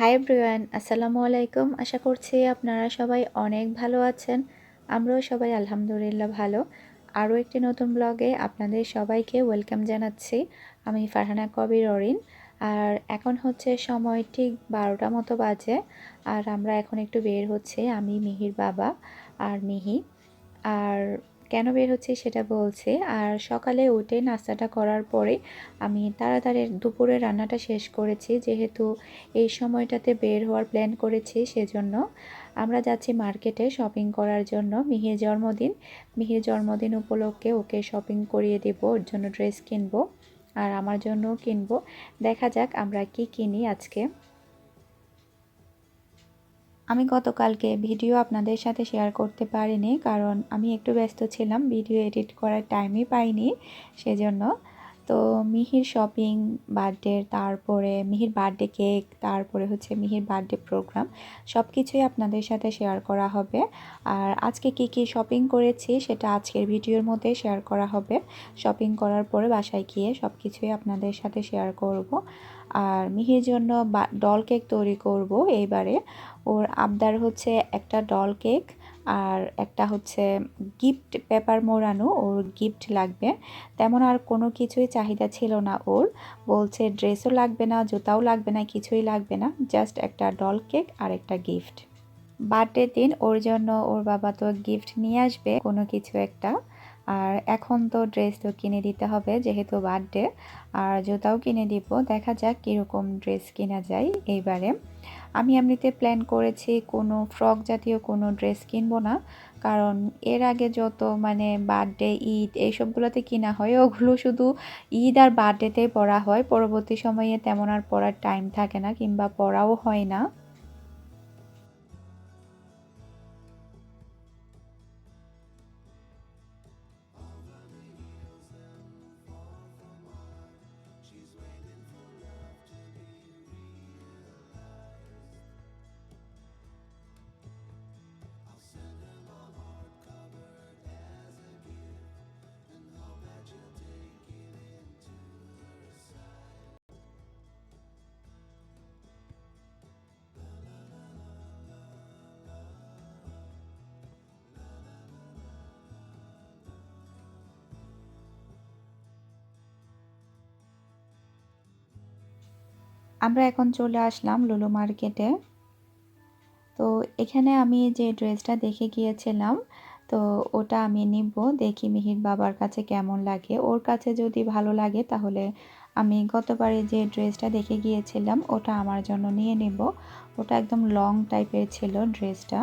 High Brian আসসালামু আলাইকুম। আশা করছি আপনারা সবাই অনেক ভালো আছেন। আমরাও সবাই আলহামদুলিল্লাহ ভালো। আরও একটি নতুন ব্লগে আপনাদের সবাইকে ওয়েলকাম জানাচ্ছি। আমি ফারহানা কবির অরিন। আর এখন হচ্ছে সময় ঠিক বারোটা মতো বাজে। আর আমরা এখন একটু বের হচ্ছে। আমি মিহির বাবা আর মিহি। আর কেন বের হচ্ছে সেটা বলছে। আর সকালে উঠে নাস্তাটা করার পরে আমি তাড়াতাড়ি দুপুরে রান্নাটা শেষ করেছি। যেহেতু এই সময়টাতে বের হওয়ার প্ল্যান করেছি সেজন্য আমরা যাচ্ছি মার্কেটে শপিং করার জন্য। মিহির জন্মদিন। মিহির জন্মদিন উপলক্ষে ওকে শপিং করিয়ে দেব, ওর জন্য ড্রেস কিনবো আর আমার জন্যও কিনবো। দেখা যাক আমরা কি কিনি আজকে। আমি গতকালকে ভিডিও আপনাদের সাথে শেয়ার করতে পারিনি, কারণ আমি একটু ব্যস্ত ছিলাম, ভিডিও এডিট করার টাইমই পাইনি, সেজন্য তো মিহির শপিং বার্থডে তারপরে, মিহির বার্থডে কেক তারপরে হচ্ছে মিহির বার্থডে প্রোগ্রাম সব কিছুই আপনাদের সাথে শেয়ার করা হবে। আর আজকে কি কি শপিং করেছি সেটা আজকের ভিডিওর মধ্যে শেয়ার করা হবে। শপিং করার পরে বাসায় গিয়ে সব কিছুই আপনাদের সাথে শেয়ার করব। আর মিহির জন্য ডল কেক তৈরি করব এইবারে। ওর আবদার হচ্ছে একটা ডল কেক আর একটা হচ্ছে গিফট পেপার মোড়ানো, ওর গিফট লাগবে। তেমন আর কোনো কিছুই চাহিদা ছিল না ওর। বলছে ড্রেসও লাগবে না, জুতাও লাগবে না, কিছুই লাগবে না জাস্ট একটা ডল কেক আর একটা গিফট বার্থডে দিন ওর জন্য ওর বাবা তো গিফট নিয়ে আসবে, কোনো কিছু একটা। আর এখন তো ড্রেস তো কিনে দিতে হবে যেহেতু বার্থডে আর জুতাও কিনে দিব। দেখা যাক কীরকম ড্রেস কেনা যায় এইবারে। আমি এমনিতে প্ল্যান করেছি কোনো ফ্রক জাতীয় কোনো ড্রেস কিনবো না, কারণ এর আগে যত মানে বার্থডে ঈদ এইসবগুলোতে কিনা হয়, ওগুলো শুধু ঈদ আর বার্থডেতেই পরা হয়। পরবর্তী সময়ে তেমন আর পরার টাইম থাকে না, কিংবা পরাও হয় না। আমরা এখন চলে আসলাম লুলু মার্কেটে। তো এখানে আমি যে ড্রেসটা দেখে গিয়েছিলাম, তো ওটা আমি নিব। দেখি মিহির বাবার কাছে কেমন লাগে। ওর কাছে যদি ভালো লাগে তাহলে আমি গতবারে যে ড্রেসটা দেখে গিয়েছিলাম, ওটা আমার জন্য নিয়ে নেব। ওটা একদম লং টাইপের ছিল ড্রেসটা।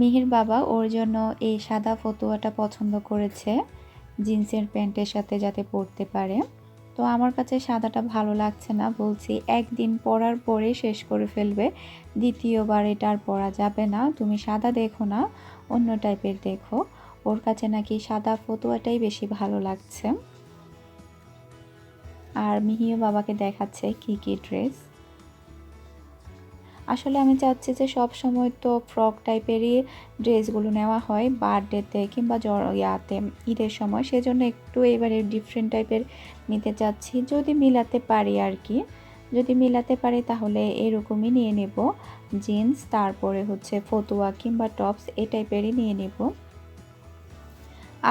মিহির বাবা ওর জন্য এই সাদা ফতুয়াটা পছন্দ করেছে, জিন্সের প্যান্টের সাথে যাতে পরতে পারে। তো আমার কাছে সাদাটা ভালো লাগছে না, বলছি একদিন পরার পরে শেষ করে ফেলবে, দ্বিতীয়বার এটা আর পরা যাবে না, তুমি সাদা দেখো না, অন্য টাইপের দেখো। ওর কাছে নাকি সাদা ফতুয়াটাই বেশি ভালো লাগছে। আর মিহিও বাবাকে দেখাচ্ছে কি কি ড্রেস। আসলে আমি চাচ্ছি যে সব সময় তো ফ্রক টাইপেরই ড্রেসগুলো নেওয়া হয় বার্থডেতে কিংবা জ্বর ইয়াতে, ঈদের সময়। সেজন্য একটু এবারে ডিফারেন্ট টাইপের নিতে চাচ্ছি। যদি মিলাতে পারি আর কি, যদি মিলাতে পারি তাহলে এরকমই নিয়ে নেব। জিন্স তারপরে হচ্ছে ফতুয়া কিংবা টপস এই টাইপেরই নিয়ে নেব।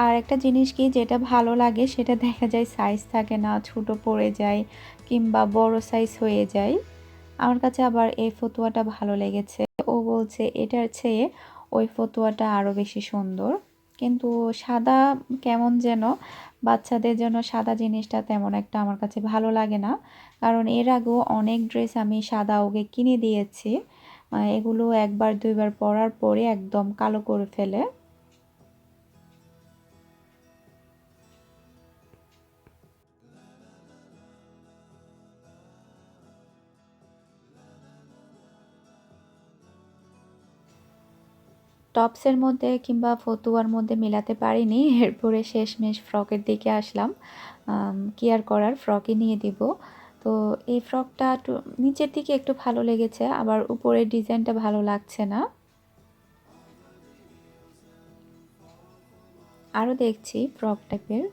আর একটা জিনিস কি, যেটা ভালো লাগে, সেটা দেখা যায় সাইজ থাকে না, ছোট পড়ে যায় কিংবা বড় সাইজ হয়ে যায়। আমার কাছে আবার এই ফতুয়াটা ভালো লেগেছে। ও বলছে, এটার চেয়ে ওই ফতুয়াটা আরও বেশি সুন্দর। কিন্তু সাদা কেমন যেন, বাচ্চাদের জন্য সাদা জিনিসটা তেমন একটা আমার কাছে ভালো লাগে না। কারণ এর আগেও অনেক ড্রেস আমি সাদা ওকে কিনে দিয়েছি। এগুলো একবার, দুইবার পরার পরে একদম কালো করে ফেলে। টপসের মধ্যে কিংবা ফতুয়ার মধ্যে মেলাতে পারিনি। এরপরে শেষমেশ ফ্রকের দিকে আসলাম। কি আর করার? ফ্রকই নিয়ে দিব। তো এই ফ্রকটা একটু নিচের দিকে একটু ভালো লেগেছে, আবার উপরের ডিজাইনটা ভালো লাগছে না। আরও দেখছি ফ্রক টাইপের।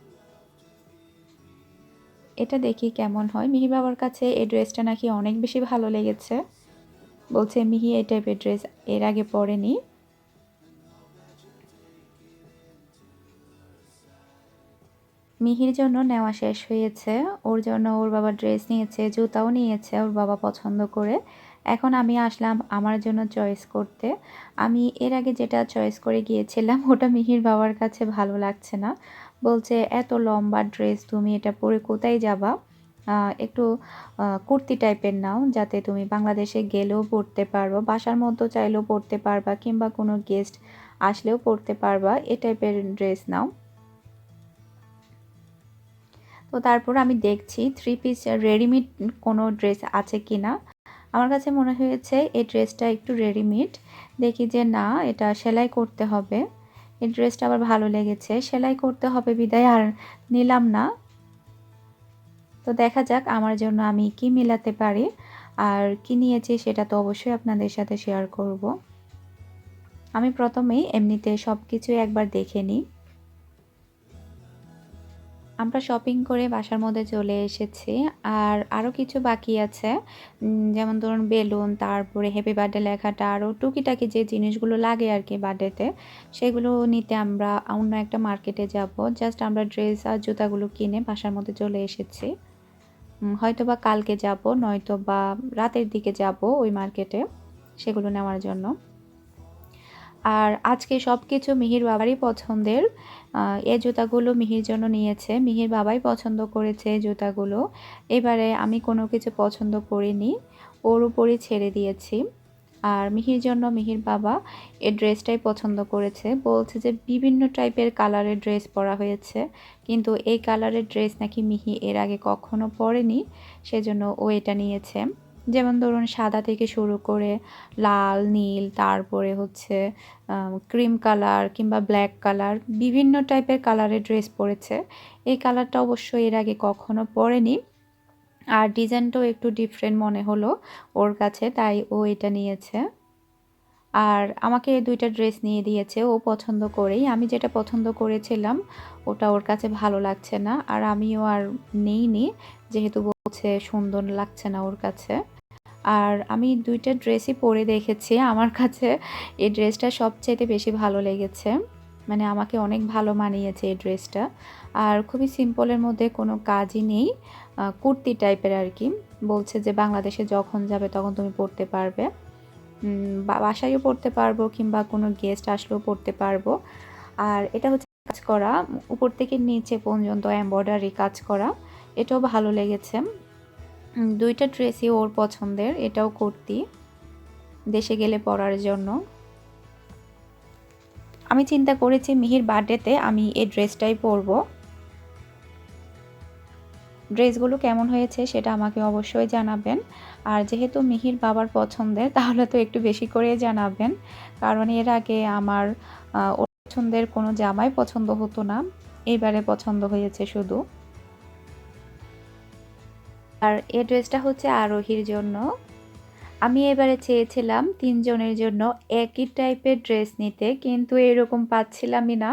এটা দেখি কেমন হয়। মিহি বাবার কাছে এই ড্রেসটা নাকি অনেক বেশি ভালো লেগেছে। বলছে, মিহি, এই টাইপের ড্রেস এর আগে পরেনি। মিহির জন্য নেওয়া শেষ হয়েছে। ওর জন্য ওর বাবা ড্রেস নিয়েছে, জুতাও নিয়েছে ওর বাবা পছন্দ করে। এখন আমি আসলাম আমার জন্য চয়েস করতে। আমি এর আগে যেটা চয়েস করে গিয়েছিলাম, ওটা মিহির বাবার কাছে ভালো লাগছে না। বলছে, এত লম্বা ড্রেস, তুমি এটা পরে কোথায় যাবা? একটু কুর্তি টাইপের নাও, যাতে তুমি বাংলাদেশে গেলেও পরতে পারবা, বাসার মধ্যে চাইলেও পরতে পারবা, কিংবা কোনো গেস্ট আসলেও পরতে পারবা, এ টাইপের ড্রেস নাও। তো তারপর আমি দেখছি থ্রি পিস রেডিমেড কোনো ড্রেস আছে কি না আমার কাছে মনে হয়েছে এই ড্রেসটা একটু রেডিমেড দেখি যে না, এটা সেলাই করতে হবে। এই ড্রেসটা আবার ভালো লেগেছে। সেলাই করতে হবে বিদায়, আর নিলাম না। তো দেখা যাক আমার জন্য আমি কি মিলাতে পারি। আর কি নিয়েছি সেটা তো অবশ্যই আপনাদের সাথে শেয়ার করব। আমি প্রথমেই এমনিতে সব কিছু একবার দেখে নিই। আমরা শপিং করে বাসার মধ্যে চলে এসেছি। আর আরও কিছু বাকি আছে। যেমন ধরুন বেলুন, তারপরে হ্যাপি বার্থডে লেখাটা আরও টুকিটাকি যে জিনিসগুলো লাগে আর কি বার্থডেতে সেগুলো নিতে আমরা অন্য একটা মার্কেটে যাব। জাস্ট আমরা ড্রেস আর জুতাগুলো কিনে বাসার মধ্যে চলে এসেছি। হয়তো বা কালকে যাব নয়তো বা রাতের দিকে যাব ওই মার্কেটে সেগুলো নেওয়ার জন্য। আর আজকে সব কিছু মিহির বাবারই পছন্দের। এই জুতাগুলো মিহির জন্য নিয়েছে। মিহির বাবাই পছন্দ করেছে জুতাগুলো। এবারে আমি কোনো কিছু পছন্দ করিনি। ওর উপরই ছেড়ে দিয়েছি। আর মিহির জন্য মিহির বাবা এই ড্রেসটাই পছন্দ করেছে। বলছে যে বিভিন্ন টাইপের কালারের ড্রেস পরা হয়েছে। কিন্তু এই কালারের ড্রেস নাকি মিহি এর আগে কখনো পরেনি। সেজন্য ও এটা নিয়েছে। যেমন ধরুন সাদা থেকে শুরু করে লাল, নীল, তারপরে হচ্ছে ক্রিম কালার কিংবা ব্ল্যাক কালার বিভিন্ন টাইপের কালারের ড্রেস পরেছে। এই কালারটা অবশ্য এর আগে কখনো পরেনি। আর ডিজাইনটাও একটু ডিফারেন্ট মনে হলো ওর কাছে, তাই ও এটা নিয়েছে। আর আমাকে দুইটা ড্রেস নিয়ে দিয়েছে, ও পছন্দ করেই। আমি যেটা পছন্দ করেছিলাম, ওটা ওর কাছে ভালো লাগছে না। আর আমিও আর নেইনি, যেহেতু বলছে সুন্দর লাগছে না ওর কাছে। আর আমি দুইটা ড্রেসই পরে দেখেছি। আমার কাছে এই ড্রেসটা সবচেয়ে বেশি ভালো লেগেছে। মানে আমাকে অনেক ভালো মানিয়েছে এই ড্রেসটা। আর খুবই সিম্পলের মধ্যে কোনো কাজই নেই। কুর্তি টাইপের আর কি। বলছে যে বাংলাদেশে যখন যাবে তখন তুমি পড়তে পারবে। বাসায়ও পড়তে পারব কিংবা কোনো গেস্ট আসলেও পড়তে পারব। আর এটা হচ্ছে কাজ করা। উপর থেকে নিচে পর্যন্ত এম্ব্রয়ডারি কাজ করা। এটাও ভালো লেগেছে। দুইটা ড্রেসই ওর পছন্দের, এটাও কুর্তি, দেশে গেলে পরার জন্য। আমি চিন্তা করেছি মিহির বার্থডেতে আমি এই ড্রেসটাই পরবো। ড্রেসগুলো কেমন হয়েছে সেটা আমাকে অবশ্যই জানাবেন। আর যেহেতু মিহির বাবার পছন্দের, তাহলে তো একটু বেশি করে জানাবেন। কারণ এর আগে আমার পছন্দের কোনো জামাই পছন্দ হতো না। এবারে পছন্দ হয়েছে শুধু। আর এই ড্রেসটা হচ্ছে আরোহীর জন্য। আমি এবারে চেয়েছিলাম তিনজনের জন্য একই টাইপের ড্রেস নিতে, কিন্তু এরকম পাচ্ছিলামই না।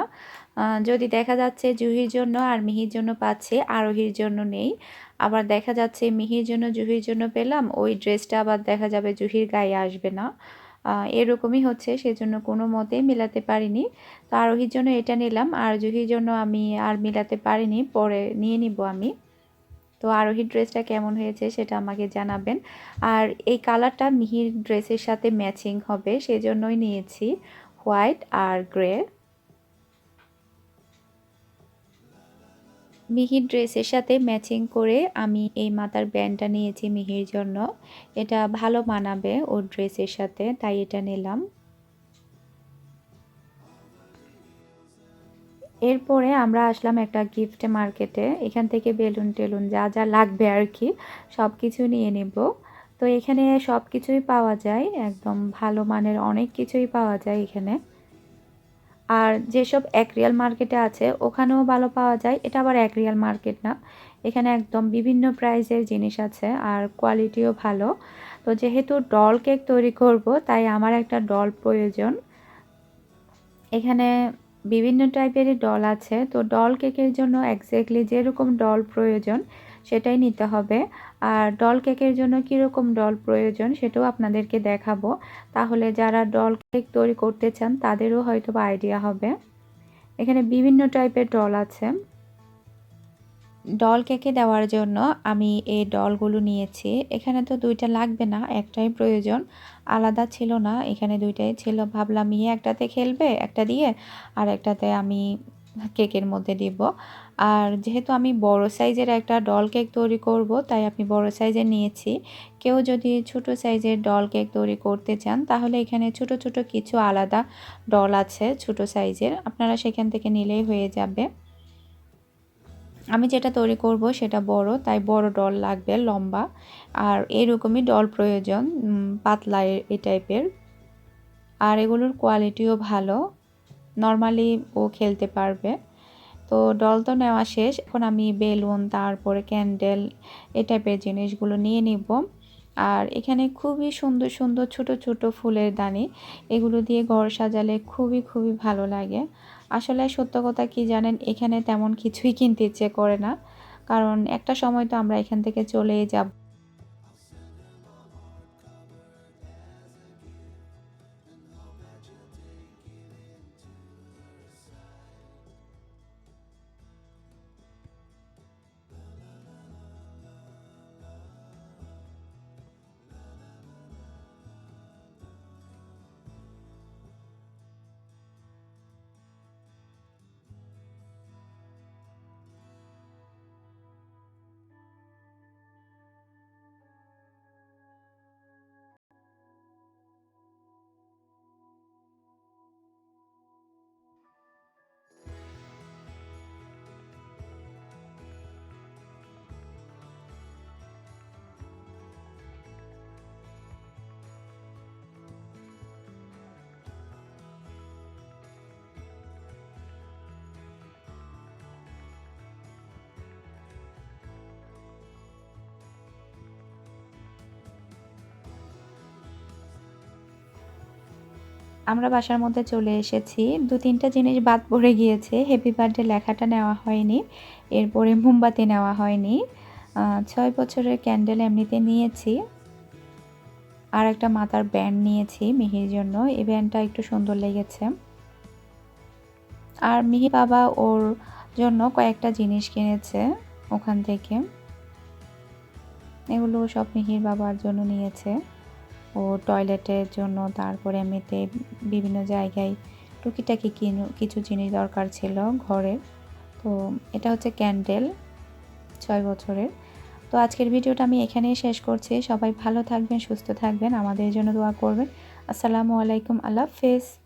যদি দেখা যাচ্ছে জুহির জন্য আর মিহির জন্য পাচ্ছে, আরোহীর জন্য নেই। আবার দেখা যাচ্ছে মিহির জন্য, জুহির জন্য পেলাম, ওই ড্রেসটা আবার দেখা যাবে জুহির গায়ে আসবে না। এরকমই হচ্ছে, সেজন্য কোনো মতেই মিলাতে পারিনি। তো আরোহীর জন্য এটা নিলাম, আর জুহির জন্য আমি আর মিলাতে পারিনি, পরে নিয়ে নিব আমি। তো আরোহী ড্রেসটা কেমন হয়েছে সেটা আমাকে জানাবেন। আর এই কালারটা মিহির ড্রেসের সাথে ম্যাচিং হবে, সেজন্যই নিয়েছি হোয়াইট আর গ্রে। মিহির ড্রেসের সাথে ম্যাচিং করে আমি এই মাথার ব্যান্ডটা নিয়েছি মিহির জন্য। এটা ভালো মানাবে ওর ড্রেসের সাথে, তাই এটা নিলাম। এরপরে আমরা আসলাম একটা গিফট মার্কেটে এখান থেকে বেলুন টেলুন যা যা লাগবে আর কি সব কিছু নিয়ে নেব। তো এখানে সব কিছুই পাওয়া যায়, একদম ভালো মানের অনেক কিছুই পাওয়া যায় এখানে। আর যেসব এক রিয়াল মার্কেটে আছে, ওখানেও ভালো পাওয়া যায়। এটা আবার এক রিয়াল মার্কেট না। এখানে একদম বিভিন্ন প্রাইসের জিনিস আছে আর কোয়ালিটিও ভালো। তো যেহেতু ডল কেক তৈরি করব, তাই আমার একটা ডল প্রয়োজন। এখানে বিভিন্ন টাইপের ডল আছে। তো ডল কেকের জন্য এক্স্যাক্টলি যেরকম ডল প্রয়োজন, সেটাই নিতে হবে। আর ডল কেকের জন্য কীরকম ডল প্রয়োজন, সেটাও আপনাদেরকে দেখাবো। তাহলে যারা ডল কেক তৈরি করতে চান, তাদেরও হয়তো আইডিয়া হবে। এখানে বিভিন্ন টাইপের ডল আছে। ডল কেকে দেওয়ার জন্য আমি এই ডলগুলো নিয়েছি। এখানে তো দুইটা লাগবে না, একটাই প্রয়োজন। আলাদা ছিল না, এখানে দুইটাই ছিল। ভাবলাম ইয়ে একটাতে খেলবে, একটা দিয়ে, আর একটাতে আমি কেকের মধ্যে দিব। আর যেহেতু আমি বড় সাইজের একটা ডল কেক তৈরি করব, তাই আমি বড় সাইজের নিয়েছি। কেউ যদি ছোট সাইজের ডল কেক তৈরি করতে চান, তাহলে এখানে ছোট ছোট কিছু আলাদা ডল আছে ছোট সাইজের আপনারা সেখান থেকে নিলেই হয়ে যাবে। আমি যেটা তৈরি করব সেটা বড়, তাই বড় ডল লাগবে, লম্বা। আর এরকমই ডল প্রয়োজন পাতলা এই টাইপের। আর এগুলোর কোয়ালিটিও ভালো, নর্মালি ও খেলতে পারবে। তো ডল তো নেওয়া শেষ, এখন আমি বেলুন, তারপরে ক্যান্ডেল এই টাইপের জিনিসগুলো নিয়ে নিব। আর এখানে খুবই সুন্দর সুন্দর ছোট ছোট ফুলের দানি, এগুলো দিয়ে ঘর সাজালে খুবই খুবই ভালো লাগে। আসলে সত্য কথা কি জানেন? এখানে তেমন কিছুই কিনতে ইচ্ছে করে না। কারণ একটা সময় তো আমরা এখান থেকে চলে যাব। আমরা বাসার মধ্যে চলে এসেছি। দু তিনটা জিনিস বাদ পড়ে গিয়েছে। হ্যাপি বার্থডে লেখাটা নেওয়া হয়নি। এরপরে মোমবাতি নেওয়া হয়নি। ছয় বছরের ক্যান্ডেল এমনিতে নিয়েছি। আর একটা মাথার ব্যান্ড নিয়েছি মিহির জন্য। এই ব্যান্ডটা একটু সুন্দর লেগেছে। আর মিহি বাবা ওর জন্য কয়েকটা জিনিস কিনেছে ওখান থেকে। এগুলো সব মিহির বাবার জন্য নিয়েছে। ও টয়লেটের জন্য তারপরে এমনিতে বিভিন্ন জায়গায় টুকিটাকি কিছু জিনিস দরকার ছিল ঘরের তো এটা হচ্ছে ক্যান্ডেল ছয় বছরের। তো আজকের ভিডিওটা আমি এখানেই শেষ করছি। সবাই ভালো থাকবেন, সুস্থ থাকবেন। আমাদের জন্য দোয়া করবেন। আসসালামু আলাইকুম। আল্লাহ হাফেজ।